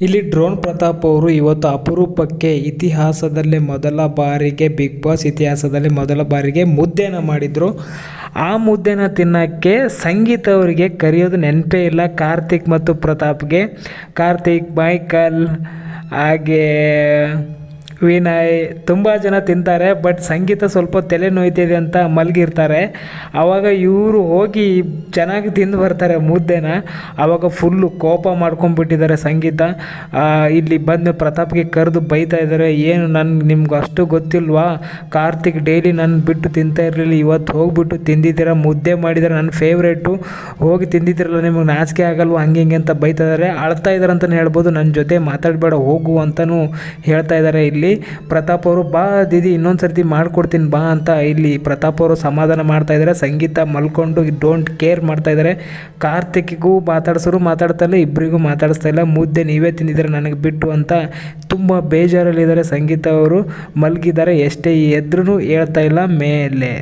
ಇಲ್ಲಿ ಡ್ರೋನ್ ಪ್ರತಾಪ್ ಅವರು ಇವತ್ತು ಅಪರೂಪಕ್ಕೆ ಇತಿಹಾಸದಲ್ಲೇ ಮೊದಲ ಬಾರಿಗೆ, ಬಿಗ್ ಬಾಸ್ ಇತಿಹಾಸದಲ್ಲಿ ಮೊದಲ ಬಾರಿಗೆ ಮುದ್ದೆನ ಮಾಡಿದರು. ಆ ಮುದ್ದೆನ ತಿನ್ನೋಕ್ಕೆ ಸಂಗೀತ ಅವರಿಗೆ ಕರೆಯೋದು ನೆನಪೇ ಇಲ್ಲ. ಕಾರ್ತಿಕ್ ಮತ್ತು ಪ್ರತಾಪ್ಗೆ, ಕಾರ್ತಿಕ್, ಮೈಕಲ್, ಹಾಗೇ ವಿನಯ್ ತುಂಬ ಜನ ತಿಂತಾರೆ ಬಟ್ ಸಂಗೀತ ಸ್ವಲ್ಪ ತಲೆ ನೋಯ್ತಿದೆ ಅಂತ ಮಲಗಿರ್ತಾರೆ. ಆವಾಗ ಇವರು ಹೋಗಿ ಚೆನ್ನಾಗಿ ತಿಂದು ಬರ್ತಾರೆ ಮುದ್ದೆನ ಆವಾಗ ಫುಲ್ಲು ಕೋಪ ಮಾಡ್ಕೊಂಡ್ಬಿಟ್ಟಿದ್ದಾರೆ ಸಂಗೀತ. ಇಲ್ಲಿ ಬಂದು ಪ್ರತಾಪ್ಗೆ ಕರೆದು ಬೈತಾ ಇದ್ದಾರೆ, ಏನು ನನ್ಗೆ ನಿಮ್ಗೆ ಅಷ್ಟು ಗೊತ್ತಿಲ್ವಾ? ಕಾರ್ತಿಕ್ ಡೈಲಿ ನಾನು ಬಿಟ್ಟು ತಿಂತಾ ಇರಲಿಲ್ಲ ಇವತ್ತು ಹೋಗ್ಬಿಟ್ಟು ತಿಂದಿದ್ದೀರ? ಮುದ್ದೆ ಮಾಡಿದ್ದಾರೆ ನನ್ನ ಫೇವ್ರೇಟು ಹೋಗಿ ತಿಂದಿದ್ದೀರಲ್ಲ, ನಿಮಗೆ ನಾಚಿಕೆ ಆಗಲ್ವ? ಹಂಗೆ ಹಿಂಗೆ ಅಂತ ಬೈತಾ ಇದ್ದಾರೆ. ಅಳ್ತಾ ಇದ್ದಾರೆ ಅಂತಲೇ ಹೇಳ್ಬೋದು ನನ್ನ ಜೊತೆ ಮಾತಾಡಬೇಡ, ಹೋಗು ಅಂತಲೂ ಹೇಳ್ತಾ ಇದ್ದಾರೆ ಇಲ್ಲಿ ಪ್ರತಾಪ್ ಅವರು, ಬಾ ದೀದಿ ಇನ್ನೊಂದು ಸರ್ತಿ ಮಾಡ್ಕೊಡ್ತೀನಿ, ಬಾ ಅಂತ ಇಲ್ಲಿ ಪ್ರತಾಪ್ ಅವರು ಸಮಾಧಾನ ಮಾಡ್ತಾ ಇದ್ದಾರೆ ಸಂಗೀತ ಮಲ್ಕೊಂಡು ಡೋಂಟ್ ಕೇರ್ ಮಾಡ್ತಾ ಇದ್ದಾರೆ ಕಾರ್ತಿಕ್ಗೂ ಮಾತಾಡ್ಸೋರು ಮಾತಾಡ್ತಾ ಇಲ್ಲ ಇಬ್ಬರಿಗೂ ಮಾತಾಡಿಸ್ತಾ ಇಲ್ಲ. ಮುದ್ದೆ ನೀವೇ ತಿಂದಿದ್ದೀರ ನನಗೆ ಬಿಟ್ಟು ಅಂತ ತುಂಬ ಬೇಜಾರಲ್ಲಿದ್ದಾರೆ ಸಂಗೀತ ಅವರು. ಮಲಗಿದ್ದಾರೆ, ಎಷ್ಟೇ ಎದ್ರೂ ಹೇಳ್ತಾ ಇಲ್ಲ, ಮೇಲೆ.